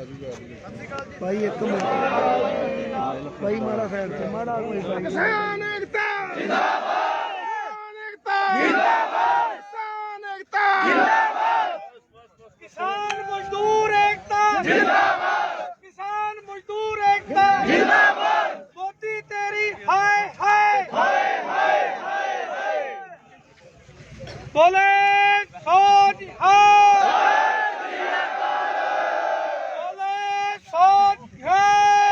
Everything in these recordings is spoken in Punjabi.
ਭਾਈ ਇੱਕ ਮਿੰਟ। ਭਾਈ ਮਾੜਾ ਸਾਈਡ ਤੇ ਮਾੜਾ ਕੋਈ ਭਾਈ ਕਿਸਾਨ ਏਕਤਾ! ਜਿੰਦਾਬਾਦ ਕਿਸਾਨ ਏਕਤਾ! ਜਿੰਦਾਬਾਦ ਕਿਸਾਨ ਏਕਤਾ! ਜਿੰਦਾਬਾਦ ਕਿਸਾਨ ਮਜ਼ਦੂਰ ਏਕਤਾ! ਜਿੰਦਾਬਾਦ ਕਿਸਾਨ ਮਜ਼ਦੂਰ ਏਕਤਾ! ਜਿੰਦਾਬਾਦ ਮੋਦੀ ਤੇਰੀ ਹਾਏ ਹਾਏ! ਹਾਏ ਹਾਏ ਹਾਏ ਬੋਲੇ ਸੋਜ ਹਾਏ ਬੋਲੇ ਸੋਜ ਹਾਏ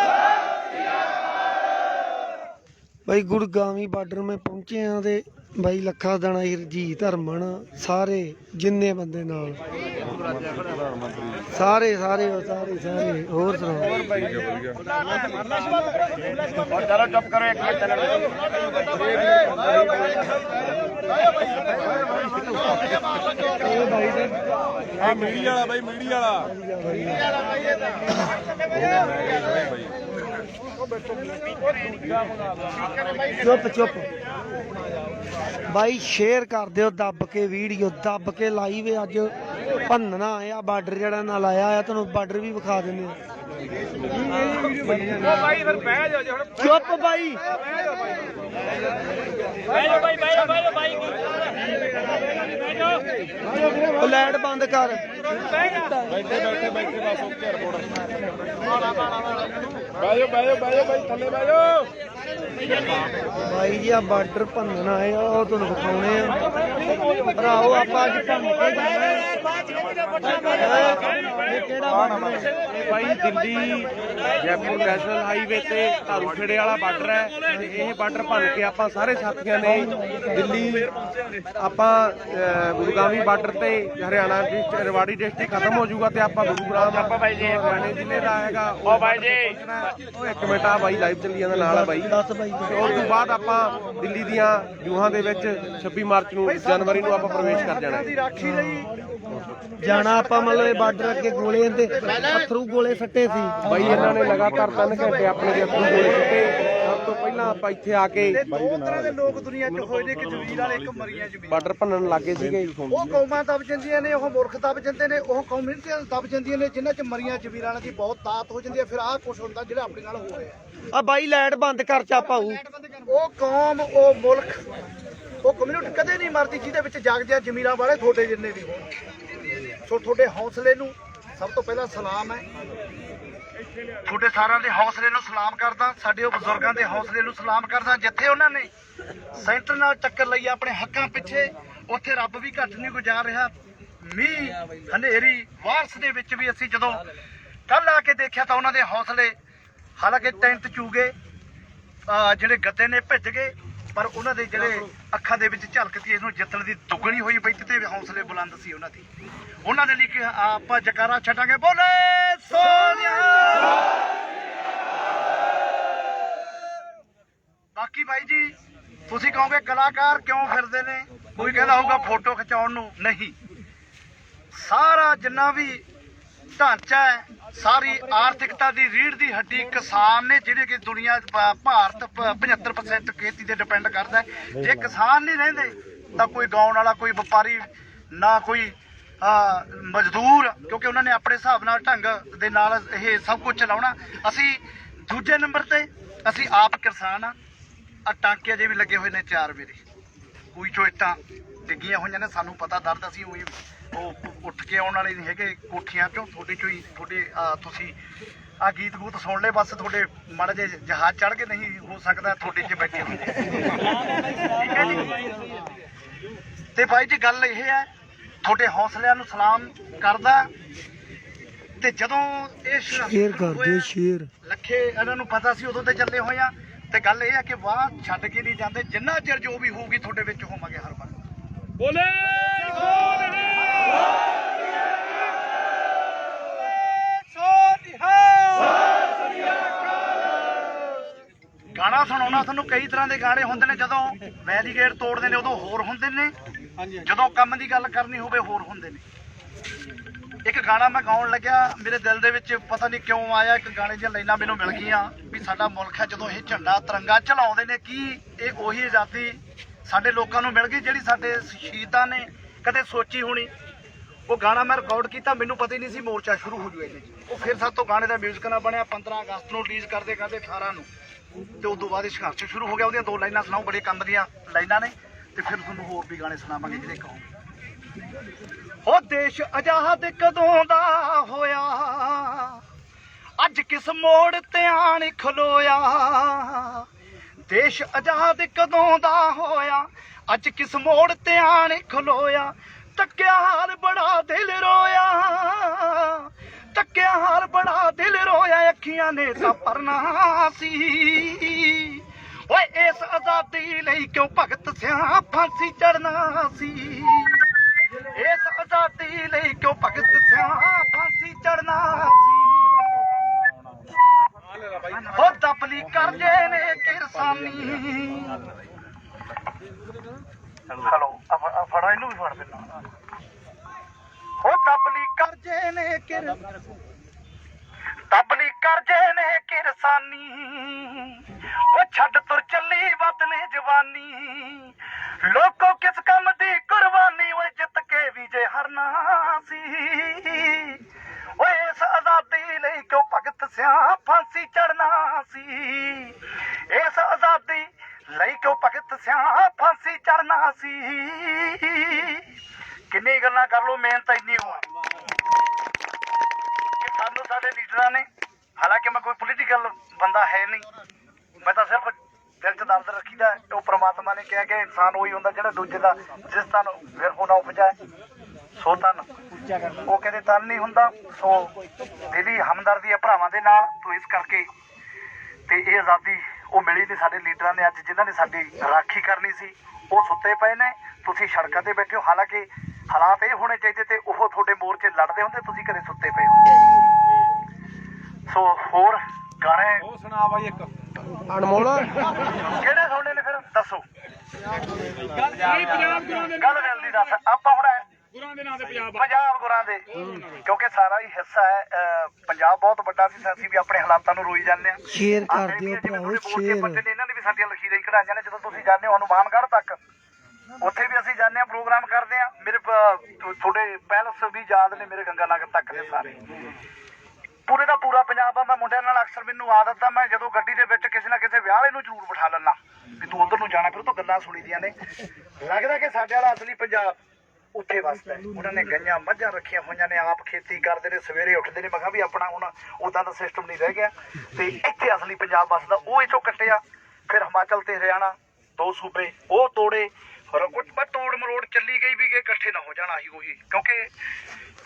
ਭਾਈ ਗੁਰਗਾਵੀ ਬਾਰਡਰ ਮੈਂ ਪਹੁੰਚੇ ਆ ਤੇ ਭਾਈ ਲੱਖਾ ਦਾਣਾ ਹਰਜੀਤ ਹਰਮਨ ਸਾਰੇ ਜਿੰਨੇ ਬੰਦੇ ਨਾਲ। ਸਾਰੇ ਸਾਰੇ ਉਹ ਸਾਰੇ ਸਾਰੇ, ਹੋਰ ਸੁਣਾਓ? ਚਲੋ ਚੁੱਪ ਕਰੋ, ਇੱਕ ਮਿੰਟ ਵਾਲਾ ਬਾਈ ਚੁੱਪ ਚੁੱਪ। ਬਾਈ ਸ਼ੇਅਰ ਕਰ ਦਿਓ ਦੱਬ ਕੇ ਵੀਡੀਓ ਦੱਬ ਕੇ ਲਾਈਵ ਅੱਜ। ਭੰਨਣਾ ਆਇਆ ਬਾਰਡਰ ਜਿਹੜਾ ਨਾਲ ਆਇਆ ਆ ਤੁਹਾਨੂੰ ਬਾਰਡਰ ਵੀ ਵਿਖਾ ਦਿੰਦੇ ਆ। ਉਹ ਬਾਈ ਫਿਰ ਬਹਿ ਜਾਓ ਜੀ ਹੁਣ ਚੁੱਪ ਬਾਈ। ਬਾਈ ਉਹ ਬੰਦ ਕਰ ਜਾ ਬੈਠੇ ਬੈਠੇ ਬੈਠੇ ਬਸ ਓਕੇ ਰਿਪੋਰਟ ਬਹਿ ਜਾਓ ਬਹਿ ਜਾਓ ਬਹਿ ਜਾਓ ਬਾਈ ਥੱਲੇ ਬਹਿ ਜਾਓ। ਬਾਈ ਜੀ ਆ ਬਾਰਡਰ ਭੰਨਣਾ ਆਇਆ ਉਹ ਤੁਹਾਨੂੰ ਵਿਖਾਉਣੇ ਆ। ਭਰਾਓ ਆਪਾਂ ਅੱਜ ਭੰਨ ਕੇ ਜਾਣਾ ਇਹ ਕਿਹੜਾ ਹੈ? ਬਾਈ ਦਿੱਲੀ ਜੈਪੁਰ ਨੈਸ਼ਨਲ ਹਾਈਵੇ ਤੇ ਧਾਰੂਖੇੜੇ ਵਾਲਾ ਬਾਰਡਰ ਹੈ। ਇਹ ਬਾਰਡਰ ਭੰਨ ਕੇ ਆਪਾਂ ਸਾਰੇ ਸਾਥੀਆਂ ਨੇ ਦਿੱਲੀ ਆਪਾਂ ਅਹ, ਗੁਰੂਗਾਮੀ ਬਾਰਡਰ ਤੇ ਹਰਿਆਣਾ ਦੀ ਰਵਾੜੀ ਡਿਸਟ੍ਰਿਕਟ ਖਤਮ ਹੋ ਜਾਊਗਾ ਤੇ ਆਪਾਂ ਗੁਰੂਗ੍ਰਾਮ ਆਪਾਂ ਬਾਈ ਜੀ। ਹਰਿਆਣੇ ਜ਼ਿਲ੍ਹੇ ਦਾ ਹੈਗਾ ਉਹ ਬਾਈ ਜੀ। ਉਹ ਇੱਕ ਮਿੰਟ ਆ ਬਾਈ ਲਾਈਵ ਚੱਲੀ ਜਾਂਦਾ ਨਾਲ ਆ ਬਾਈ। ਦੱਸ ਬਾਈ ਤੇ ਉਸ ਤੋਂ ਬਾਅਦ ਆਪਾਂ ਦਿੱਲੀ ਦੀਆਂ ਜੂਹਾਂ ਦੇ ਵਿੱਚ 26 ਮਾਰਚ ਨੂੰ ਜਨਵਰੀ ਨੂੰ ਆਪਾਂ ਪ੍ਰਵੇਸ਼ ਕਰ ਜਾਣਾ। ਹੈ। ਜਾਣਾ ਆਪਾਂ ਮਤਲਬ ਬਾਰਡਰ ਅੱਗੇ ਗੋਲੇ ਤੇ ਅਥਰੂ ਗੋਲੇ ਸੱਟੇ ਸੀ। ਬਾਈ ਇਹਨਾਂ ਨੇ ਲਗਾਤਾਰ 3 ਘੰਟੇ ਆਪਣੇ ਦੇ ਅੱਖੂ ਗੋਲੇ ਸੁੱਟੇ। ਸਭ ਤੋਂ ਪਹਿਲਾਂ ਆਪਾਂ ਇੱਥੇ ਆ ਕੇ ਦੋ ਤਰ੍ਹਾਂ ਦੇ ਲੋਕ ਦੁਨੀਆ 'ਚ ਹੋਏ ਨੇ ਇੱਕ ਜਮੀਰ ਵਾਲੇ ਇੱਕ ਮਰੀਆਂ ਜਮੀਰ ਬਾਰਡਰ ਭੰਨਣ ਲੱਗੇ ਸੀਗੇ। ਉਹ ਕੌਮਾਂ ਦਬ ਜਾਂਦੀਆਂ ਨੇ ਉਹ ਮੁਲਕ ਦਬ ਜਾਂਦੇ ਨੇ ਉਹ ਕੌਮਿਊਨਿਟੀਆਂ ਦਬ ਜਾਂਦੀਆਂ ਨੇ ਜਿਨ੍ਹਾਂ 'ਚ ਮਰੀਆਂ ਜਮੀਰਾਂ ਦੀ ਬਹੁਤ ਤਾਤ ਹੋ ਜਾਂਦੀ ਹੈ। ਫਿਰ ਆਹ ਕੁਝ ਹੁੰਦਾ ਜਿਹੜਾ ਆਪਣੇ ਨਾਲ ਹੋ ਰਿਹਾ। ਆ ਬਾਈ ਲਾਈਟ ਬੰਦ ਕਰ ਚਾ ਪਾਉ ਉਹ ਕੌਮ ਉਹ ਮੁਲਕ ਉਹ ਕਮਿਊਨਿਟੀ ਕਦੇ ਨਹੀਂ ਮਰਦੀ ਜਿਹਦੇ ਵਿੱਚ ਜਾਗਦਿਆਂ ਜ਼ਮੀਰਾਂ ਵਾਲੇ ਤੁਹਾਡੇ ਜਿੰਨੇ ਵੀ ਹੋਣ। ਸੋ ਤੁਹਾਡੇ ਹੌਸਲੇ ਨੂੰ ਸਭ ਤੋਂ ਪਹਿਲਾਂ ਸਲਾਮ ਹੈ। ਤੁਹਾਡੇ ਸਾਰਿਆਂ ਦੇ ਹੌਸਲੇ ਨੂੰ ਸਲਾਮ ਕਰਦਾ, ਸਾਡੇ ਉਹ ਬਜ਼ੁਰਗਾਂ ਦੇ ਹੌਸਲੇ ਨੂੰ ਸਲਾਮ ਕਰਦਾ, ਜਿੱਥੇ ਉਹਨਾਂ ਨੇ ਸੈਂਟਰ ਨਾਲ ਟੱਕਰ ਲਈ ਆਪਣੇ ਹੱਕਾਂ ਪਿੱਛੇ, ਉੱਥੇ ਰੱਬ ਵੀ ਘੱਟ ਨਹੀਂ ਗੁਜ਼ਾਰ ਰਿਹਾ। ਮੀਂਹ, ਹਨੇਰੀ ਵਾਰਸ ਦੇ ਵਿੱਚ ਵੀ ਅਸੀਂ ਜਦੋਂ ਕੱਲ ਆ ਕੇ ਦੇਖਿਆ ਤਾਂ ਉਹਨਾਂ ਦੇ ਹੌਸਲੇ ਹਾਲਾਂਕਿ ਟੈਂਟ ਚੂਗੇ, ਅਹ ਜਿਹੜੇ ਗੱਦੇ ਨੇ ਭਿੱਜ ਗਏ ਪਰ ਉਹਨਾਂ ਦੇ ਜਿਹੜੇ ਅੱਖਾਂ ਦੇ ਵਿੱਚ ਝਲਕਦੀ, ਇਹਨੂੰ ਜਿੱਤਣ ਦੀ ਦੁੱਗਣੀ ਹੋਈ ਬਈ ਤੇ ਹੌਸਲੇ ਬੁਲੰਦ ਸੀ ਉਹਨਾਂ ਦੀ। ਉਹਨਾਂ ਦੇ ਲਈ ਕਿ ਆਪਾਂ ਜਕਾਰਾ ਛੱਡਾਂਗੇ। ਬੋਲੇ ਸੋਨਿਆ! ਬਾਕੀ ਭਾਈ ਜੀ, ਤੁਸੀਂ ਕਹੋਗੇ ਕਲਾਕਾਰ ਕਿਉਂ ਫਿਰਦੇ ਨੇ? ਕੋਈ ਕਹਿੰਦਾ ਹੋਊਗਾ ਫੋਟੋ ਖਿਚਾਉਣ ਨੂੰ ਨਹੀਂ। ਸਾਰਾ ਜਿੰਨਾ ਵੀ ਢਾਂਚਾ ਹੈ ਸਾਰੀ ਆਰਥਿਕਤਾ ਦੀ ਰੀੜ ਦੀ ਹੱਡੀ ਕਿਸਾਨ ਨੇ ਜਿਹੜੇ ਕਿ ਦੁਨੀਆ ਭਾਰਤ ਪ- 75% ਖੇਤੀ ਤੇ ਡਿਪੈਂਡ ਕਰਦਾ ਜੇ ਕਿਸਾਨ ਨਹੀਂ ਰਹਿੰਦੇ ਤਾਂ ਕੋਈ ਗਾਉਣ ਵਾਲਾ ਕੋਈ ਵਪਾਰੀ ਨਾ ਕੋਈ ਮਜ਼ਦੂਰ ਕਿਉਂਕਿ ਉਹਨਾਂ ਨੇ ਆਪਣੇ ਹਿਸਾਬ ਨਾਲ ਢੰਗ ਦੇ ਨਾਲ ਇਹ ਸਭ ਕੁਝ ਚਲਾਉਣਾ। ਅਸੀਂ ਦੂਜੇ ਨੰਬਰ ਤੇ ਅਸੀਂ ਆਪ ਕਿਸਾਨ ਆ ਆ ਟਾਂਕੇ ਅਜੇ ਵੀ ਲੱਗੇ ਹੋਏ ਨੇ ਚਾਰ ਮੇਰੇ। ਕੋਈ ਚੋ ਇੱਟਾਂ ਡਿੱਗੀਆਂ ਹੋਈਆਂ ਨੇ ਸਾਨੂੰ ਪਤਾ ਦਰਦ ਅਸੀਂ ਉਹੀ ਉਹ ਉੱਠ ਕੇ ਆਉਣ ਵਾਲੇ ਨਹੀਂ ਹੈਗੇ ਕੋਠੀਆਂ ਚੋਂ ਤੁਹਾਡੇ ਚੋਂ ਹੀ ਤੁਹਾਡੇ ਆਹ, ਤੁਸੀਂ ਆ ਗੀਤ ਗੂਤ ਸੁਣ ਲੈ ਬਸ ਤੁਹਾਡੇ ਮਾੜੇ ਜੇ ਜਹਾਜ਼ ਚੜ ਕੇ ਨਹੀਂ ਹੋ ਸਕਦਾ ਤੁਹਾਡੇ 'ਚ ਬੈਠੇ ਹੋਏ। ਠੀਕ ਹੈ ਜੀ? ਤੇ ਭਾਈ ਜੀ ਗੱਲ ਇਹ ਹੈ ਤੁਹਾਡੇ ਹੌਸਲਿਆਂ ਨੂੰ ਸਲਾਮ ਕਰਦਾ ਤੇ ਜਦੋਂ ਇਹ ਸੰਘਰਸ਼ ਸ਼ੇਅਰ ਕਰ ਹੋਇਆ, ਦਿਓ ਸ਼ੇਅਰ ਲੱਖੇ ਇਹਨਾਂ ਨੂੰ ਪਤਾ ਸੀ ਉਦੋਂ ਤੇ ਚੱਲੇ ਹੋਏ ਆ ਤੇ ਗੱਲ ਇਹ ਆ ਕਿ ਵਾਹ ਛੱਡ ਕੇ ਨਹੀਂ ਜਾਂਦੇ ਜਿੰਨਾ ਚਿਰ ਜੋ ਵੀ ਹੋਊਗੀ ਤੁਹਾਡੇ ਵਿੱਚ ਹੋਵਾਂਗੇ ਹਰ ਵਾਰ। ਬੋਲੇ! ਗਾਣਾ ਸੁਣਾਉਣਾ ਤੁਹਾਨੂੰ ਕਈ ਤਰ੍ਹਾਂ ਦੇ ਗਾਣੇ ਹੁੰਦੇ ਨੇ ਜਦੋਂ ਵੈਰੀਗੇਟ ਤੋੜਦੇ ਨੇ ਉਦੋਂ ਹੋਰ ਹੁੰਦੇ ਨੇ। ਜਦੋਂ ਕੰਮ ਦੀ ਗੱਲ ਕਰਨੀ ਹੋਵੇ ਹੋਰ ਹੁੰਦੇ ਨੇ। ਇੱਕ ਗਾਣਾ ਮੈਂ ਗਾਉਣ ਲੱਗਿਆ ਮੇਰੇ ਦਿਲ ਦੇ ਵਿੱਚ ਪਤਾ ਨਹੀਂ ਕਿਉਂ ਆਇਆ ਇੱਕ ਗਾਣੇ ਦੀਆਂ ਲਾਈਨਾਂ ਮੈਨੂੰ ਮਿਲ ਗਈਆਂ ਵੀ ਸਾਡਾ ਮੁਲਕ ਹੈ ਜਦੋਂ ਇਹ ਝੰਡਾ ਤਿਰੰਗਾ ਚਲਾਉਂਦੇ ਨੇ ਕੀ ਇਹ ਉਹੀ ਆਜ਼ਾਦੀ ਸਾਡੇ ਲੋਕਾਂ ਨੂੰ ਮਿਲ ਗਈ ਜਿਹੜੀ ਸਾਡੇ ਸ਼ਹੀਦਾਂ ਨੇ ਕਦੇ ਸੋਚੀ ਹੋਣੀ। ਉਹ ਗਾਣਾ ਮੈਂ ਰਿਕਾਰਡ ਕੀਤਾ, ਮੈਨੂੰ ਪਤਾ ਹੀ ਨਹੀਂ ਸੀ ਮੋਰਚਾ ਸ਼ੁਰੂ ਹੋ ਜੂਗਾ ਇਹਦੇ ਉਹ ਫਿਰ ਸਾਤੋਂ ਗਾਣੇ ਦਾ ਮਿਊਜ਼ਿਕ ਨਾ ਬਣਿਆ 15 ਅਗਸਤ ਨੂੰ ਰਿਲੀਜ਼ ਕਰਦੇ ਕਰਦੇ 18 ਨੂੰ। ਤੇ ਉਸ ਬਾਅਦ ਇਹ ਸੰਘਰਸ਼ ਸ਼ੁਰੂ ਹੋ ਗਿਆ, ਉਹਦੀਆਂ ਦੋ ਲਾਈਨਾਂ ਸੁਣਾਓ, ਬੜੇ ਕੰਮ ਦੀਆਂ ਲਾਈਨਾਂ ਨੇ। ਤੇ ਫਿਰ ਤੁਹਾਨੂੰ ਹੋਰ ਵੀ ਗਾਣੇ ਸੁਣਾਵਾਂਗੇ ਜਿਹੜੇ ਕਹੋ। ਉਹ ਦੇਸ਼ ਆਜ਼ਾਦ ਕਦੋਂ ਦਾ ਹੋਇਆ? ਅੱਜ ਕਿਸ ਮੋੜ ਤੇ ਆਣ ਖਲੋਇਆ? ਦੇਸ਼ ਆਜ਼ਾਦ ਕਦੋਂ ਦਾ ਹੋਇਆ? ਅੱਜ ਕਿਸ ਮੋੜ ਤੇ ਆਣ ਖਲੋਇਆ? ਤੱਕਿਆ ਹਾਲ ਬੜਾ ਦਿਲ ਰੋਇਆ। ਤੱਕਿਆ ਹਾਲ ਬੜਾ ਦਿਲ ਰੋਇਆ, ਅੱਖੀਆਂ ਨੇ ਤਾਂ ਪਰਨਾ ਸੀ। ਓਏ, ਇਸ ਆਜ਼ਾਦੀ ਲਈ ਕਿਉਂ ਭਗਤ ਸਿਆ ਫਾਂਸੀ ਚੜਨਾ ਸੀ? ਇਸ ਆਜ਼ਾਦੀ ਲਈ ਕਿਉਂ ਭਗਤ ਸਿਆਂ ਫਾਂਸੀ ਚੜਨਾ ਸੀ? ਉਹ ਤਪਲੀ ਕਰਦੇ ਨੇ ਕਿਰਸਾਨੀ। ਹਲੋ। ਫੜਾ, ਇਹਨੂੰ ਵੀ ਫੜ ਦੇਣਾ ਉਹ ਦਬਲੀ ਕਰਜੇ ਨੇ ਕਿਰ ਦਬਲੀ ਕਰਜੇ ਨੇ ਕਿਰਸਾਨੀ। ਉਹ ਛੱਡ ਤੁਰ ਚੱਲੀ ਵਤਨੇ ਜਵਾਨੀ। ਲੋਕੋ ਕਿਸ ਕੰਮ ਦੀ ਕੁਰਬਾਨੀ, ਓਏ ਜਿੱਤ ਕੇ ਵੀ ਜੇ ਹਰਨਾ ਸੀ। ਓਏ ਇਸ ਆਜ਼ਾਦੀ ਲਈ ਕਿਉਂ ਭਗਤ ਸਿਆ ਫਾਂਸੀ ਚੜਨਾ ਸੀ? ਇਸ ਆਜ਼ਾਦੀ ਲਈ ਕਿਉਂ ਭਗਤ ਸਿਆਂ ਫਾਂਸੀ ਚੜਨਾ ਸੀ? ਕਿੰਨੀ ਗੱਲਾਂ ਕਰ ਲੋ ਮਿਹਨਤ ਇੰਨੀ ਹੋਆ ਕਿ ਸਾਨੂੰ ਸਾਡੇ ਲੀਡਰਾਂ ਨੇ, ਹਾਲਾਂਕਿ ਮੈਂ ਕੋਈ ਪੋਲੀਟੀਕਲ ਬੰਦਾ ਹੈ ਨਹੀਂ, ਮੈਂ ਤਾਂ ਸਿਰਫ ਦਿਲ 'ਚ ਦਰਦ ਰੱਖੀਦਾ ਉਹ ਪ੍ਰਮਾਤਮਾ ਨੇ ਕਿਹਾ ਕਿ ਇਨਸਾਨ ਉਹੀ ਹੁੰਦਾ ਜਿਹੜਾ ਦੂਜੇ ਦਾ, ਜਿਸ ਤਨ ਫਿਰ ਹੋਣਾ ਉਪਜਾਏ ਸੋ ਤਨ ਉਹ ਕਹਿੰਦੇ ਤਨ ਨਹੀਂ ਹੁੰਦਾ। ਸੋ ਦਿਲੀ ਹਮਦਰਦੀ ਹੈ ਭਰਾਵਾਂ ਦੇ ਨਾਲ। ਤੋ ਇਸ ਕਰਕੇ ਤੇ ਇਹ ਆਜ਼ਾਦੀ ਉਹ ਮਿਲੀ ਨਹੀਂ ਸਾਡੇ ਲੀਡਰਾਂ ਨੇ ਅੱਜ ਜਿਨ੍ਹਾਂ ਨੇ ਸਾਡੀ ਰਾਖੀ ਕਰਨੀ ਸੀ ਉਹ ਸੁੱਤੇ ਪਏ ਨੇ ਤੁਸੀਂ ਸੜਕਾਂ ਤੇ ਬੈਠੇ ਹੋ। ਹਾਲਾਂਕਿ ਹਾਲਾਤ ਇਹ ਹੋਣੇ ਚਾਹੀਦੇ ਤੇ ਉਹ ਤੁਹਾਡੇ ਮੋਰਚੇ ਲੜਦੇ ਹੁੰਦੇ ਤੁਸੀਂ ਘਰੇ ਸੁੱਤੇ ਪਏ ਹੋ। ਸੋ ਹੋਰ ਗਾਣੇ ਉਹ ਸੁਣਾ ਬਾਈ ਇੱਕ। ਅਨਮੋਲ? ਕਿਹੜੇ ਸੁਣਨੇ ਨੇ ਫਿਰ? ਦੱਸੋ। ਬਾਈ ਪੰਜਾਬ ਦੇ ਗੱਲ ਜਲਦੀ ਦੱਸ। ਆਪਾਂ ਹੁਣ ਗੁਰਾਂ ਦੇ ਨਾਂ ਤੇ ਪੰਜਾਬ ਪੰਜਾਬ ਗੁਰਾਂ ਦੇ। ਕਿਉਂਕਿ ਸਾਰਾ ਹੀ ਹਿੱਸਾ ਹੈ ਅਹ, ਪੰਜਾਬ ਬਹੁਤ ਵੱਡਾ ਸੀ ਅਸੀਂ ਵੀ ਆਪਣੇ ਹਾਲਾਤਾਂ ਨੂੰ ਰੋਈ ਜਾਂਦੇ ਆ ਸ਼ੇਅਰ ਕਰ ਦਿਓ ਮੋਰਚੇ ਸ਼ੇਅਰ। ਪੱਤੇ ਨੇ ਇਹਨਾਂ ਨੇ ਵੀ ਸਾਡੀਆਂ ਲਖੀਰਾਂ ਹੀ ਕਢਾਈਆਂ ਨੇ ਜਦੋਂ ਤੁਸੀਂ ਜਾਂਦੇ ਹੋ ਹਨੂਮਾਨਗੜ੍ਹ ਤੱਕ ਉੱਥੇ ਵੀ ਅਸੀਂ ਜਾਂਦੇ ਆ ਪ੍ਰੋਗਰਾਮ ਕਰਦੇ ਆ ਮੇਰੇ ਪ- ਤੁਹਾਡੇ ਪੈਲਸ ਵੀ ਯਾਦ ਨੇ ਮੇਰੇ ਗੰਗਾ ਨਗਰ ਤੱਕ ਦੇ ਸਾਰੇ। ਪੂਰੇ ਦਾ ਪੂਰਾ ਪੰਜਾਬ ਆ ਮੈਂ ਮੁੰਡਿਆਂ ਨਾਲ ਅਕਸਰ ਮੈਨੂੰ ਆਦਤ ਆ ਮੈਂ ਜਦੋਂ ਗੱਡੀ ਦੇ ਵਿੱਚ ਕਿਸੇ ਨਾ ਕਿਸੇ ਵਿਆਹ ਵਾਲੇ ਨੂੰ ਜ਼ਰੂਰ ਬਿਠਾ ਲੈਣਾ ਵੀ ਤੂੰ ਉਧਰ ਨੂੰ ਜਾਣਾ ਫਿਰ ਉਹ ਤੋਂ ਗੱਲਾਂ ਸੁਣੀਦੀਆਂ ਨੇ। ਲੱਗਦਾ ਕਿ ਸਾਡੇ ਵਾਲਾ ਅਸਲੀ ਪੰਜਾਬ। ਉੱਥੇ ਵਸਦਾ ਉਹਨਾਂ ਨੇ ਗਈਆਂ, ਮੱਝਾਂ ਰੱਖੀਆਂ ਹੋਈਆਂ ਨੇ, ਆਪ ਖੇਤੀ ਕਰਦੇ ਨੇ, ਸਵੇਰੇ ਉੱਠਦੇ ਨੇ। ਮੈਂ ਕਿਹਾ ਵੀ ਆਪਣਾ ਹੁਣ ਉਦਾਂ ਦਾ ਸਿਸਟਮ ਨਹੀਂ ਰਹਿ ਗਿਆ। ਤੇ ਇੱਥੇ ਅਸਲੀ ਪੰਜਾਬ ਵਸਦਾ ਉਹ ਇਥੋਂ ਕੱਟਿਆ। ਫਿਰ ਹਿਮਾਚਲ ਤੇ ਹਰਿਆਣਾ, ਦੋ ਸੂਬੇ, ਉਹ ਤੋੜੇ। ਫਿਰ ਕੁਝ ਤੋੜ ਮਰੋੜ ਚੱਲੀ ਗਈ ਵੀ ਕਿ ਇਕੱਠੇ ਨਾ ਹੋ ਜਾਣ, ਆਹੀ ਉਹੀ। ਕਿਉਂਕਿ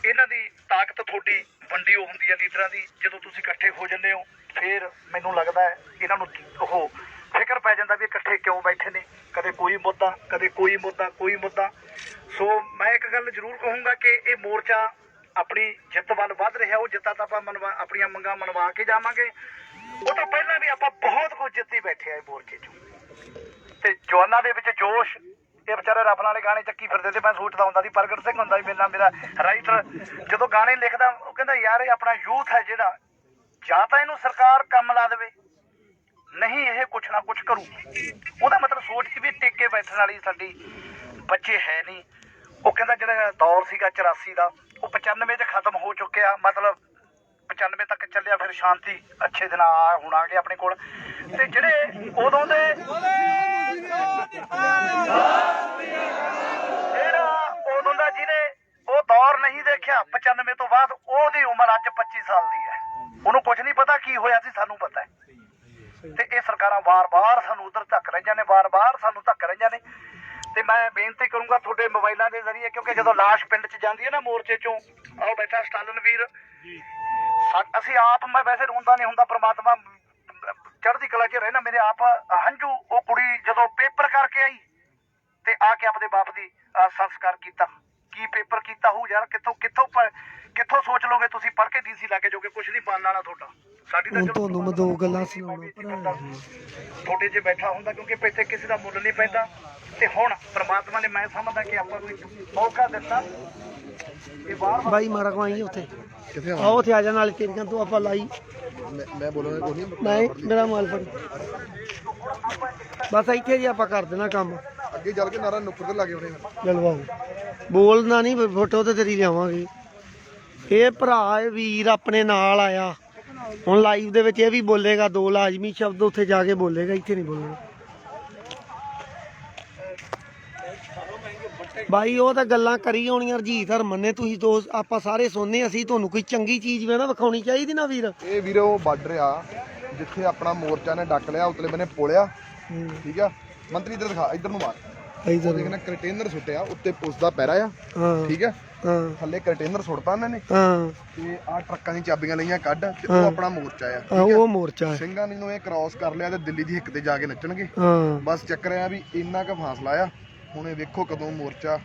ਇਹਨਾਂ ਦੀ ਤਾਕਤ ਤੁਹਾਡੀ ਵੰਡੀ ਉਹ ਹੁੰਦੀ ਹੈ ਲੀਡਰਾਂ ਦੀ, ਜਦੋਂ ਤੁਸੀਂ ਇਕੱਠੇ ਹੋ ਜਾਂਦੇ ਹੋ, ਫਿਰ ਮੈਨੂੰ ਲੱਗਦਾ ਹੈ ਇਹਨਾਂ ਨੂੰ ਉਹ ਫਿਕਰ ਪੈ ਜਾਂਦਾ ਵੀ ਇਕੱਠੇ ਕਿਉਂ ਬੈਠੇ ਨੇ। ਕਦੇ ਕੋਈ ਮੁੱਦਾ, ਕਦੇ ਕੋਈ ਮੁੱਦਾ ਕੋਈ ਮੁੱਦਾ। ਸੋ ਮੈਂ ਇੱਕ ਗੱਲ ਜ਼ਰੂਰ ਕਹੂੰਗਾ ਕਿ ਇਹ ਮੋਰਚਾ ਆਪਣੀ ਜਿੱਤ ਵੱਲ ਵੱਧ ਰਿਹਾ, ਉਹ ਜਿੱਤਾਂ ਤਾਂ ਆਪਾਂ ਆਪਣੀਆਂ ਮੰਗਾਂ ਮਨਵਾ ਕੇ ਜਾਵਾਂਗੇ। ਉਹ ਤਾਂ ਪਹਿਲਾਂ ਵੀ ਆਪਾਂ ਬਹੁਤ ਕੁਝ ਜਿੱਤੀ ਬੈਠੇ ਆ ਇਹ ਮੋਰਚੇ 'ਚੋਂ। ਤੇ ਜਵਾਨਾਂ ਦੇ ਵਿੱਚ ਜੋਸ਼, ਇਹ ਵਿਚਾਰੇ ਰੱਬ ਨਾਲੇ ਗਾਣੇ ਚੱਕੀ ਫਿਰਦੇ ਤੇ ਮੈਂ ਸੋਚਦਾ ਹੁੰਦਾ ਸੀ, ਪ੍ਰਗਟ ਸਿੰਘ ਹੁੰਦਾ ਸੀ ਮੇਰੇ ਨਾਲ ਮੇਰਾ ਰਾਈਟਰ ਜਦੋਂ ਗਾਣੇ ਲਿਖਦਾ, ਉਹ ਕਹਿੰਦਾ, ਯਾਰ, ਇਹ ਆਪਣਾ ਯੂਥ ਹੈ ਜਿਹੜਾ, ਜਾਂ ਤਾਂ ਇਹਨੂੰ ਸਰਕਾਰ ਕੰਮ ਲਾ ਦੇਵੇ, ਨਹੀਂ ਇਹ ਕੁਛ ਨਾ ਕੁਛ ਕਰੂ ਉਹਦਾ ਮਤਲਬ ਸੋਚ ਸੀ ਵੀ ਟਿੱਕੇ ਬੈਠਣ ਵਾਲੀ ਸਾਡੀ ਬੱਚੇ ਹੈ ਨਹੀਂ। ਉਹ ਕਹਿੰਦਾ ਜਿਹੜਾ ਦੌਰ ਸੀਗਾ 84 ਦਾ, ਉਹ 95 ਚ ਖਤਮ ਹੋ ਚੁੱਕਿਆ। ਮਤਲਬ 95 ਤੱਕ ਚੱਲਿਆ ਫਿਰ ਸ਼ਾਂਤੀ। ਅੱਛੇ ਦਿਨ ਆ, ਹੁਣ ਆ ਗਏ ਆਪਣੇ ਕੋਲ। ਤੇ ਜਿਹੜੇ ਉਦੋਂ ਦੇ ਜਿਹੜਾ ਉਦੋਂ ਦਾ ਜਿਹਨੇ ਉਹ ਦੌਰ ਨਹੀਂ ਦੇਖਿਆ 95 ਤੋਂ ਬਾਅਦ ਉਹਦੀ ਉਮਰ ਅੱਜ 25 ਸਾਲ ਦੀ ਹੈ। ਉਹਨੂੰ ਕੁਝ ਨਹੀਂ ਪਤਾ ਕੀ ਹੋਇਆ ਸੀ, ਸਾਨੂੰ ਪਤਾ ਹੈ। ਤੇ ਇਹ ਸਰਕਾਰਾਂ ਵਾਰ-ਵਾਰ ਸਾਨੂੰ ਉਧਰ ਧੱਕ ਰਹੀਆਂ ਨੇ, ਵਾਰ-ਵਾਰ ਸਾਨੂੰ ਧੱਕ ਰਹੀਆਂ ਨੇ। ਤੇ ਮੈਂ ਬੇਨਤੀ ਕਰੂੰਗਾ ਤੁਹਾਡੇ ਮੋਬਾਈਲਾਂ ਦੇ ਜ਼ਰੀਏ ਕਿਉਂਕਿ ਜਦੋਂ ਲਾਸ਼ ਪਿੰਡ 'ਚ ਜਾਂਦੀ ਹੈ ਨਾ ਮੋਰਚੇ 'ਚੋਂ ਆਹ ਬੈਠਾ ਸਟਾਲਨ ਵੀਰ। ਅਸੀਂ ਆਪ ਮੈਂ ਵੈਸੇ ਰੋਂਦਾ ਨਹੀਂ ਹੁੰਦਾ ਪ੍ਰਮਾਤਮਾ ਚੜ੍ਹਦੀ ਕਲਾ 'ਚ ਰਹਿਣਾ ਮੇਰੇ ਆਪ ਹੰਝੂ ਉਹ ਕੁੜੀ ਜਦੋਂ ਪੇਪਰ ਕਰਕੇ ਆਈ ਤੇ ਆ ਕੇ ਆਪਣੇ ਬਾਪ ਦੀ ਸੰਸਕਾਰ ਕੀਤਾ। ਕੀ ਪੇਪਰ ਕੀਤਾ ਹੋਊ ਯਾਰ ਕਿੱਥੋਂ ਕਿੱਥੋਂ ਕਿੱਥੋਂ ਸੋਚ ਲੋਗੇ ਤੁਸੀਂ ਪੜ੍ਹ ਕੇ ਡੀਸੀ ਲਾ ਕੇ ਜੋਗੇ ਕੁਝ ਨਹੀਂ ਬਣਨ ਵਾਲਾ ਤੁਹਾਡਾ। ਸਾਡੀ ਤਾਂ ਤੁਹਾਨੂੰ ਮੈਂ ਦੋ ਗੱਲਾਂ ਸੁਣਾਉਣਾ ਭਰਾ। ਤੁਹਾਡੇ 'ਚ ਬੈਠਾ ਹੁੰਦਾ ਕਿਉਂਕਿ ਪੈਸੇ ਕਿਸੇ ਦਾ ਮੁੱਲ ਨਹੀਂ ਪੈਂਦਾ। ਤੇ ਹੁਣ ਪ੍ਰਮਾਤਮਾ ਨੇ ਮੈਂ ਸਮਝਦਾ ਕਿ ਆਪਾਂ ਨੂੰ ਇੱਕ ਮੌਕਾ ਦਿੱਤਾ ਇਹ ਬਾਰ ਬਾਈ ਮਾਰਾ ਕੋ ਆਈ ਉੱਥੇ। ਕਿੱਥੇ ਆ? ਉੱਥੇ ਆ ਜਾ ਨਾਲ ਤੇਰੀਆਂ ਤੋਂ ਆਪਾਂ ਲਾਈ। ਮੈਂ ਮੈਂ ਬੋਲਣਾ ਕੋਈ ਨਹੀਂ ਨਹੀਂ ਮੇਰਾ ਮਾਲ ਫੜ। ਬਸ ਇੱਥੇ ਜੀ ਆਪਾਂ ਕਰ ਦੇਣਾ ਕੰਮ। ਅੱਗੇ ਚੱਲ ਕੇ ਨਾਰਾ ਨੁੱਕਰ ਤੇ ਲੱਗੇ ਹੋਣੇ ਜਲਵਾਓ ਬੋਲਣਾ ਨਹੀਂ ਫੋਟੋ ਤੇ ਤੇਰੀ ਲਿਆਵਾਂਗੇ। ਇਹ ਭਰਾ ਇਹ ਵੀਰ ਆਪਣੇ ਨਾਲ ਆਇਆ। ਹੁਣ ਲਾਈਵ ਦੇ ਵਿੱਚ ਇਹ ਵੀ ਬੋਲੇਗਾ ਦੋ ਲਾਜ਼ਮੀ ਸ਼ਬਦ ਉੱਥੇ ਜਾ ਕੇ ਬੋਲੇਗਾ ਇੱਥੇ ਨਹੀਂ ਬੋਲੇਗਾ। ਬਾਈ ਉਹ ਤਾਂ ਗੱਲਾਂ ਕਰੀ ਹੋਣੀਆਂ ਰਜੀਤ ਹਰਮਨ ਨੇ। ਤੁਸੀਂ ਦੋ ਆਪਾਂ ਸਾਰੇ ਸੁਣਨੇ ਅਸੀਂ ਤੁਹਾਨੂੰ ਕੋਈ ਚੰਗੀ ਚੀਜ਼ ਵੀ ਨਾ ਵਿਖਾਉਣੀ ਚਾਹੀਦੀ ਨਾ ਵੀਰ। ਇਹ ਵੀਰੇ ਉਹ ਬਾਰਡਰ ਆ ਜਿੱਥੇ ਆਪਣਾ ਮੋਰਚਾ ਨੇ ਡੱਕ ਲਿਆ ਉਤਲੇ ਬੰਨੇ ਪੋਲਿਆ। ਠੀਕ ਆ? ਮੰਤਰੀ ਇੱਧਰ ਦਿਖਾ ਇੱਧਰ ਨੂੰ ਮਾਰ। ਇਧਰ ਦੇਖਣਾ ਕੰਟੇਨਰ ਸੁੱਟਿਆ ਉੱਤੇ ਪੁਲਿਸ ਦਾ ਪੈਰਾ ਆ। ਠੀਕ ਆ? ਹਾਂ। ਥੱਲੇ ਕੰਟੇਨਰ ਸੁੱਟਤਾ ਉਹਨਾਂ ਨੇ। ਹਾਂ। ਤੇ ਆ ਟਰੱਕਾਂ ਦੀਆਂ ਚਾਬੀਆਂ ਲਈਆਂ ਕੱਢ ਤੇ ਉਹ ਆਪਣਾ ਮੋਰਚਾ ਆ। ਉਹ ਮੋਰਚਾ ਹੈ ਸਿੰਘਾਂ ਨੇ ਨੂੰ ਇਹ ਕ੍ਰਾਸ ਕਰ ਲਿਆ ਤੇ ਦਿੱਲੀ ਦੀ ਹਿੱਕ ਤੇ ਜਾ ਕੇ ਨੱਚਣਗੇ। ਹਾਂ। ਬਸ ਚੱਕਰ ਆ ਵੀ ਇੰਨਾ ਕੁ ਫਾਸਲਾ ਆ ਹੁਣ ਇਹ ਵੇਖੋ ਕਦੋਂ ਮੋਰਚਾ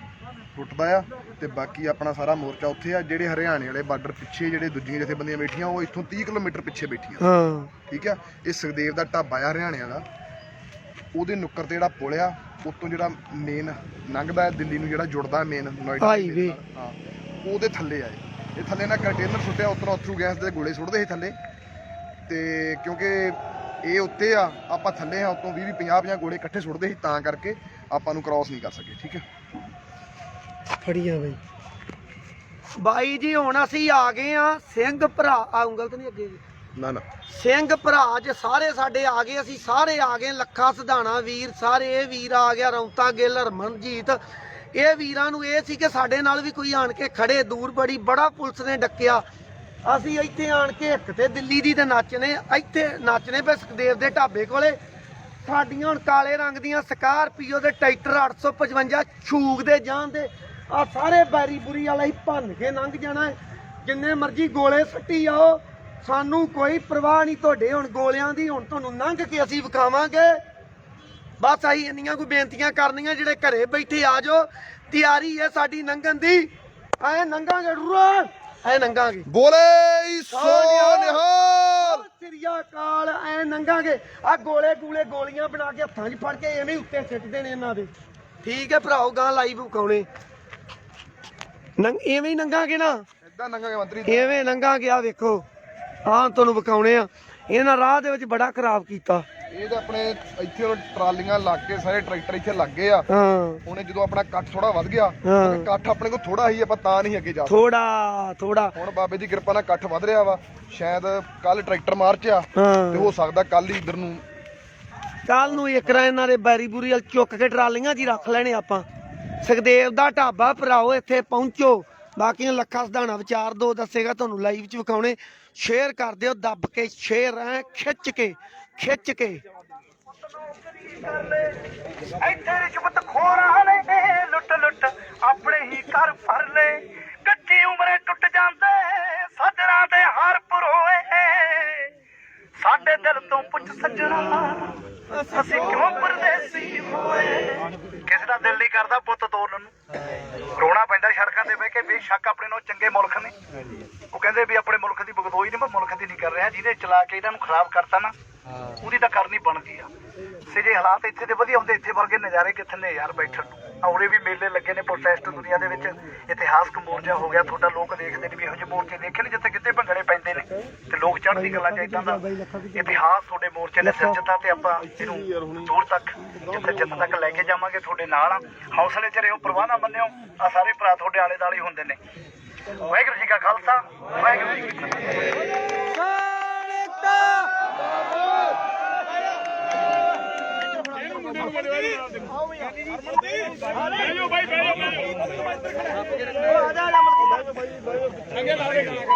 ਟੁੱਟਦਾ ਆ ਤੇ ਬਾਕੀ ਆਪਣਾ ਸਾਰਾ ਮੋਰਚਾ ਉੱਥੇ ਆ ਜਿਹੜੇ ਹਰਿਆਣੇ ਵਾਲੇ ਬਾਰਡਰ ਪਿੱਛੇ ਜਿਹੜੇ ਦੂਜੀਆਂ ਜਥੇਬੰਦੀਆਂ ਬੈਠੀਆਂ ਉਹ ਇੱਥੋਂ 30 ਕਿਲੋਮੀਟਰ ਪਿੱਛੇ ਬੈਠੀਆਂ। ਹਾਂ। ਠੀਕ ਆ? ਇਹ ਸੁਖਦੇਵ ਦਾ ਢਾਬਾ ਆ ਹਰਿਆਣੇ ਵਾਲਾ। ਉਹਦੇ ਨੁੱਕਰ ਤੇ ਜਿਹੜਾ ਪੁਲ ਆ ਉਤੋਂ ਜਿਹੜਾ ਮੇਨ ਲੰਘਦਾ ਦਿੱਲੀ ਨੂੰ ਜਿਹੜਾ ਜੁੜਦਾ ਮੇਨ ਨੋਇਡਾ ਹਾਂ। ਉਹਦੇ ਥੱਲੇ ਆਏ ਇਹ। ਥੱਲੇ ਨਾ ਕੰਟੇਨਰ ਸੁੱਟਿਆ ਉਤੋਂ ਅਥਰੂ ਗੈਸ ਦੇ ਗੋਲੇ ਸੁੱਟਦੇ ਸੀ ਥੱਲੇ। ਤੇ ਕਿਉਂਕਿ ਇਹ ਉੱਤੇ ਆ ਆਪਾਂ ਥੱਲੇ ਆ ਉਤੋਂ 20 50 50 ਗੋਲੇ ਇਕੱਠੇ ਸੁੱਟਦੇ ਸੀ ਤਾਂ ਕਰਕੇ ਆਪਾਂ ਨੂੰ ਕ੍ਰਾਸ ਨਹੀਂ ਕਰ ਸਕੇ ਠੀਕ ਹੈ? ਫੜੀਆਂ ਬਈ। ਬਾਈ ਜੀ ਹੁਣ ਅਸੀਂ ਆ ਗਏ ਆ ਸਿੰਘ ਭਰਾ ਆ ਉਂਗਲ ਤੇ ਨਹੀਂ ਅੱਗੇ ਜੀ। ਨਾ ਨਾ। ਸਿੰਘ ਭਰਾ ਅੱਜ ਸਾਰੇ ਸਾਡੇ ਆ ਗਏ ਅਸੀਂ ਸਾਰੇ ਆ ਗਏ ਲੱਖਾ ਸਧਾਣਾ ਵੀਰ ਸਾਰੇ ਇਹ ਵੀਰ ਆ ਗਿਆ ਰੌਂਤਾ ਗਿੱਲ ਹਰਮਨਜੀਤ। ਇਹ ਵੀਰਾਂ ਨੂੰ ਇਹ ਸੀ ਕਿ ਸਾਡੇ ਨਾਲ ਵੀ ਕੋਈ ਆਣ ਕੇ ਖੜੇ ਦੂਰ ਬੜੀ ਬੜਾ ਪੁਲਿਸ ਨੇ ਡੱਕਿਆ। ਅਸੀਂ ਇੱਥੇ ਆਣ ਕੇ ਇੱਕ ਤੇ ਦਿੱਲੀ ਦੀ ਤੇ ਨੱਚਨੇ, ਇੱਥੇ ਨੱਚਨੇ ਪਏ ਸੁਖਦੇਵ ਦੇ ਢਾਬੇ ਕੋਲੇ। ਸਾਡੀਆਂ ਹੁਣ ਕਾਲੇ ਰੰਗ ਦੀਆਂ ਸਕਾਰਪੀਓ ਦੇ ਟਰੈਕਟਰ 855 ਛੂਕ ਦੇ ਜਾਣ ਦੇ। ਆ ਸਾਰੇ ਬੈਰੀ ਬੁਰੀ ਵਾਲਾ ਹੀ ਭੰਨ ਕੇ ਲੰਘ ਜਾਣਾ ਜਿੰਨੇ ਮਰਜ਼ੀ ਗੋਲੇ ਸੱਟੀ ਆਓ, ਸਾਨੂੰ ਕੋਈ ਪਰਵਾਹ ਨਹੀਂ ਤੁਹਾਡੇ ਹੁਣ ਗੋਲਿਆਂ ਦੀ, ਹੁਣ ਤੁਹਾਨੂੰ ਲੰਘ ਕੇ ਅਸੀਂ ਵਿਖਾਵਾਂਗੇ। ਬਸ ਆਹੀ ਇੰਨੀਆਂ ਕੋਈ ਬੇਨਤੀਆਂ ਕਰਨੀਆਂ, ਜਿਹੜੇ ਘਰੇ ਬੈਠੇ ਆ ਜਾਓ। ਤਿਆਰੀ ਹੈ ਸਾਡੀ ਲੰਘਣ ਦੀ। ਐ ਲੰਘਾਂਗੇ ਰੋਣ ਐ ਲੰਘਾਂਗੇ ਬੋਲੇ ਸੋ ਨਿਹਾਲ। ਸਿਰਿਆ ਕਾਲ ਐ ਨੰਗਾਂਗੇ। ਆ ਗੋਲੇ ਗੂਲੇ ਗੋਲੀਆਂ ਬਣਾ ਕੇ ਹੱਥਾਂ 'ਚ ਫੜ ਕੇ ਐਵੇਂ ਹੀ ਉੱਤੇ ਸਿੱਟਦੇ ਨੇ ਇਹਨਾਂ ਦੇ। ਠੀਕ ਹੈ ਭਰਾਓ ਗਾਂ ਲਾਈਵ ਵਿਖਾਉਣੇ। ਨੰਗ ਐਵੇਂ ਹੀ ਨੰਗਾਂਗੇ ਨਾ। ਇਦਾਂ ਨੰਗਾਂਗੇ ਮੰਤਰੀ ਐਵੇਂ ਨੰਗਾਂਗੇ ਆ ਵੇਖੋ। ਹਾਂ ਤੁਹਾਨੂੰ ਵਿਖਾਉਣੇ ਆ। ਇਹਨਾਂ ਰਾਹ ਦੇ ਵਿੱਚ ਬੜਾ ਖਰਾਬ ਕੀਤਾ। ਇਹ ਤਾਂ ਆਪਣੇ ਇੱਥੇ ਹੁਣ ਟਰਾਲੀਆਂ ਲੱਗ ਕੇ ਸਾਰੇ ਟਰੈਕਟਰ ਇੱਥੇ ਲੱਗ ਗਏ ਆ। ਹਾਂ। ਹੁਣ ਇਹ ਜਦੋਂ ਆਪਣਾ ਕੱਠ ਥੋੜਾ ਵੱਧ ਗਿਆ ਹਾਂ। ਕੱਠ ਆਪਣੇ ਕੋਲ ਥੋੜਾ ਹੀ ਆਪਾਂ ਤਾਂ ਨਹੀਂ ਅੱਗੇ ਜਾ ਥੋੜਾ ਥੋੜਾ ਹੁਣ ਬਾਬੇ ਦੀ ਕਿਰਪਾ ਨਾਲ ਕੱਠ ਵੱਧ ਰਿਹਾ ਵਾ। ਸ਼ਾਇਦ ਕੱਲ ਟਰੈਕਟਰ ਮਾਰਚ ਆ ਤੇ ਹਾਂ ਹੋ ਸਕਦਾ ਕੱਲ ਹੀ ਇਧਰ ਨੂੰ ਕੱਲ ਨੂੰ ਇੱਕ ਰਾਂ ਇਹਨਾਂ ਦੇ ਬੈਰੀ ਬੂਰੀ ਵਾਲ ਚੁੱਕ ਕੇ ਟਰਾਲੀਆਂ 'ਚ ਹੀ ਰੱਖ ਲੈਣੇ ਆਪਾਂ। ਸੁਖਦੇਵ ਦਾ ਢਾਬਾ ਭਰਾਓ ਇੱਥੇ ਪਹੁੰਚੋ। ਬਾਕੀਆਂ ਲੱਖਾਂ ਸਧਾਣਾ ਵਿਚਾਰ ਦੋ ਦੱਸੇਗਾ ਤੁਹਾਨੂੰ ਲਾਈਵ 'ਚ ਵਿਖਾਉਣੇ। ਸ਼ੇਅਰ ਕਰ ਦਿਓ ਦੱਬ ਕੇ ਸ਼ੇਅਰ ਐ ਖਿੱਚ ਕੇ। ਖਿੱਚ ਕੇ। ਇੱਥੇ ਰਿਸ਼ਵਤ ਖੋਰਾਂ ਨੇ ਲੁੱਟ ਲੁੱਟ ਆਪਣੇ ਹੀ ਘਰ ਭਰ ਲੈ ਕੱਚੀ ਉਮਰੇ ਟੁੱਟ ਜਾਂਦੇ, ਸੱਜਣਾ ਦੇ ਹਾਰ ਪਰੋਏ। ਸਾਡੇ ਦਿਲ ਤੋਂ ਪੁੱਛ ਸੱਜਣਾ, ਅਸੀਂ ਕਿਉਂ ਪਰਦੇਸੀ ਹੋਏ? ਕਿਸੇ ਦਾ ਦਿਲ ਨਹੀਂ ਕਰਦਾ ਪੁੱਤ ਤੋਰਨ ਨੂੰ। ਰੋਣਾ ਪੈਂਦਾ ਸੜਕਾਂ ਤੇ ਬਹਿ ਕੇ, ਬੇਸ਼ੱਕ ਆਪਣੇ ਨੂੰ ਚੰਗੇ ਮੁਲਕ ਨੇ। ਉਹ ਕਹਿੰਦੇ ਵੀ ਆਪਣੇ ਮੁਲਕ ਦੀ ਬਗਦੋਈ ਨਹੀਂ, ਮੈਂ ਮੁਲਕ ਦੀ ਨਹੀਂ ਕਰ ਰਿਹਾ। ਜਿਹਨੇ ਚਲਾ ਕੇ ਇਹਨਾਂ ਨੂੰ ਖਰਾਬ ਕਰਤਾ ਨਾ ਉਹਦੀ ਤਾਂ ਕਰਨੀ ਬਣਦੀ ਆ। ਸੇ ਜੇ ਹਾਲਾਤ ਇੱਥੇ ਦੇ ਵਧੀਆ ਹੁੰਦੇ ਇੱਥੇ ਵਰਗੇ ਨਜ਼ਾਰੇ ਕਿੱਥੇ ਨੇ ਯਾਰ ਬੈਠਣ ਨੂੰ? ਔਰੇ ਵੀ ਮੇਲੇ ਲੱਗੇ ਨੇ ਪ੍ਰੋਟੈਸਟ ਦੁਨੀਆ ਦੇ ਵਿੱਚ। ਇਤਿਹਾਸਕ ਮੋਰਚਾ ਹੋ ਗਿਆ ਤੁਹਾਡਾ ਲੋਕ ਦੇਖਦੇ ਨੇ ਵੀ ਇਹੋ ਜਿਹੇ ਮੋਰਚੇ ਦੇਖੇ ਨੇ ਜਿੱਥੇ ਕਿਤੇ ਭੰਗੜੇ ਪੈਂਦੇ ਨੇ। ਤੇ ਲੋਕ ਚੜ੍ਹਦੀ ਗੱਲਾਂ ਚ ਇਦਾਂ ਦਾ ਇਤਿਹਾਸ ਤੁਹਾਡੇ ਮੋਰਚੇ ਨੇ ਸਿਰਜਤਾ ਤੇ ਆਪਾਂ ਇਹਨੂੰ ਦੂਰ ਤੱਕ ਜਿੱਥੇ ਜਿੱਤ ਤੱਕ ਲੈ ਕੇ ਜਾਵਾਂਗੇ ਤੁਹਾਡੇ ਨਾਲ ਆ। ਹੌਸਲੇ ਚ ਰਹੋ ਪ੍ਰਵਾਹ ਨਾ ਮੰਨਿਓ। ਆ ਸਾਰੇ ਭਰਾ ਤੁਹਾਡੇ ਆਲੇ ਦਾਲੇ ਹੁੰਦੇ ਨੇ। ਵਾਹਿਗੁਰੂ ਜੀ ਕਾ ਖਾਲਸਾ ਵਾਹਿਗੁਰੂ ਜੀ ਕੀ ਫਤਿਹ।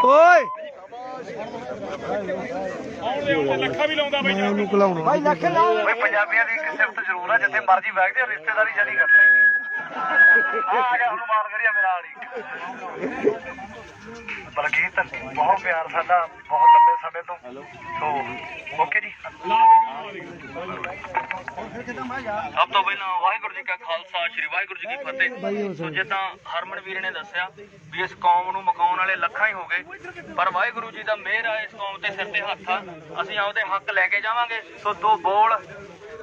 ਓਏ। ਲੱਖਾਂ ਵੀ ਲਾਉਂਦਾ ਬਾਈ ਉਹਨੂੰ ਘਲਾਉਣਾ ਭਾਈ ਲੱਖ ਲਾ ਓਏ ਪੰਜਾਬੀਆਂ ਦੀ ਇੱਕ ਸਿਫਤ ਜ਼ਰੂਰ ਆ, ਜਿੱਥੇ ਮਰਜ਼ੀ ਵਗਦੇ ਆ ਰਿਸ਼ਤੇਦਾਰੀ ਜਦੀ ਕਰ ਲੈਂਦੀ ਆ ਗਿਆ ਹਨੂਮਾਨ ਗੜੀਆ ਮੇਰਾ ਵਾਲੀ ਬਲਕੀਤ, ਬਹੁਤ ਪਿਆਰ ਸਾਡਾ, ਬਹੁਤ ਲੰਬੇ ਸਮੇਂ ਤੋਂ। ਸੋ ਓਕੇ ਜੀ। ਸਭ ਤੋਂ ਪਹਿਲਾਂ ਵਾਹਿਗੁਰੂ ਜੀ ਕਾ ਖਾਲਸਾ, ਸ੍ਰੀ ਵਾਹਿਗੁਰੂ ਜੀ ਕੀ ਫਤਿਹ। ਸੋ ਜਿੱਦਾਂ ਹਰਮਨ ਵੀਰ ਨੇ ਦੱਸਿਆ ਵੀ ਇਸ ਕੌਮ ਨੂੰ ਮਕਾਉਣ ਵਾਲੇ ਲੱਖਾਂ ਹੀ ਹੋ ਗਏ, ਪਰ ਵਾਹਿਗੁਰੂ ਜੀ ਦਾ ਮਿਹਰ ਆ ਇਸ ਕੌਮ ਤੇ ਸਿਰ ਤੇ ਹੱਥ ਆ। ਅਸੀਂ ਆਪਦੇ ਹੱਕ ਲੈ ਕੇ ਜਾਵਾਂਗੇ। ਸੋ ਦੋ ਬੋਲ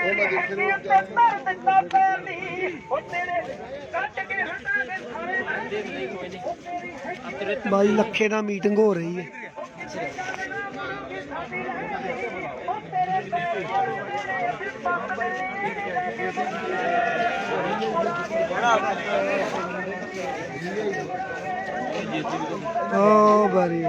ਤਕਦੀਰ ਤੇ ਧਰ ਦਿੱਤਾ ਪੈਰ ਨਹੀਂ। ਉਹ ਤੇਰੇ ਕੱਟ ਕੇ ਹਟਾ ਦੇ ਸਾਰੇ ਮੈਂ ਬਾਈ ਲੱਖੇ ਨਾਲ ਮੀਟਿੰਗ ਹੋ ਰਹੀ ਹੈ। ਓ ਬਾਰੀ।